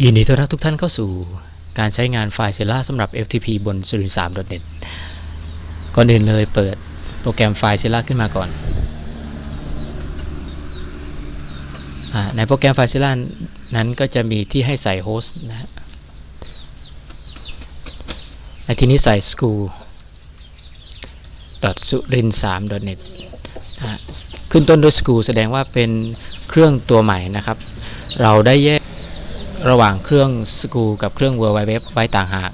ยินดีต้อนรับทุกท่านเข้าสู่การใช้งานไฟล์ Zilla สำหรับ FTP บน s u r i n 3 .net ก่อนอื่นเลยเปิดโปรแกรมไฟล์ Zilla ขึ้นมาก่อนอในโปรแกรมไฟล์ Zilla นั้นก็จะมีที่ให้ใส่โฮสต์นะฮะในที่นี้ใส่ school surin 3 net ขึ้นต้นด้วย school แสดงว่าเป็นเครื่องตัวใหม่นะครับ เราได้แยก ระหว่างเครื่อง School กับเครื่อง World Wide Web ไว้ต่างหาก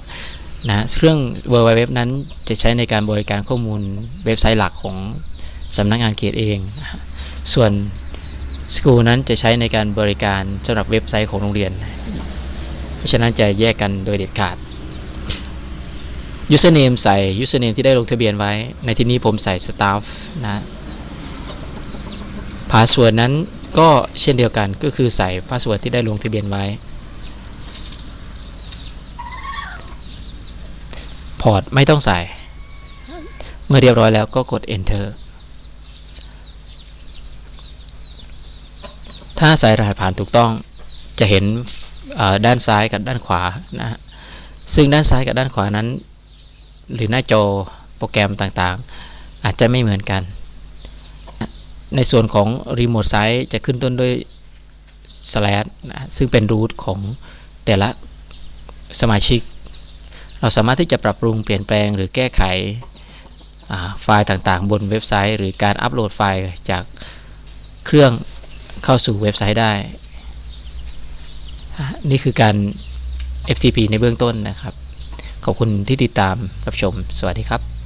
นะเครื่อง World Wide Web นั้นจะใช้ในการบริการข้อมูลเว็บไซต์หลักของสำนักงานเขตเอง ส่วน School นั้นจะใช้ในการบริการสำหรับเว็บไซต์ของโรงเรียน เพราะฉะนั้นจะแยกกันโดยเด็ดขาด Username ใส่ Username ที่ได้ลงทะเบียนไว้ ในที่นี้ผมใส่ Staff นะ Password นั้นก็เช่นเดียวกันก็คือใส่ Password ที่ได้ลงทะเบียนไว้ พอร์ตไม่ต้องใส่ เมื่อเรียบร้อยแล้วก็กด enter ถ้าใส่รหัสผ่านถูกต้องจะเห็นด้านซ้ายกับด้านขวานะฮะซึ่งด้านซ้ายกับด้านขวานั้น หรือหน้าจอโปรแกรมต่างๆ อาจจะไม่เหมือนกัน ในส่วนของ Remote Site จะขึ้นต้นด้วย slash นะซึ่งเป็น root ของแต่ละสมาชิก เราสามารถที่จะปรับปรุงเปลี่ยนแปลงหรือแก้ไขไฟล์ต่างๆ บนเว็บไซต์ หรือการอัปโหลดไฟล์จากเครื่องเข้าสู่เว็บไซต์ได้ นี่คือการ FTP ในเบื้องต้นนะครับ ขอบคุณที่ติดตามรับชม สวัสดีครับ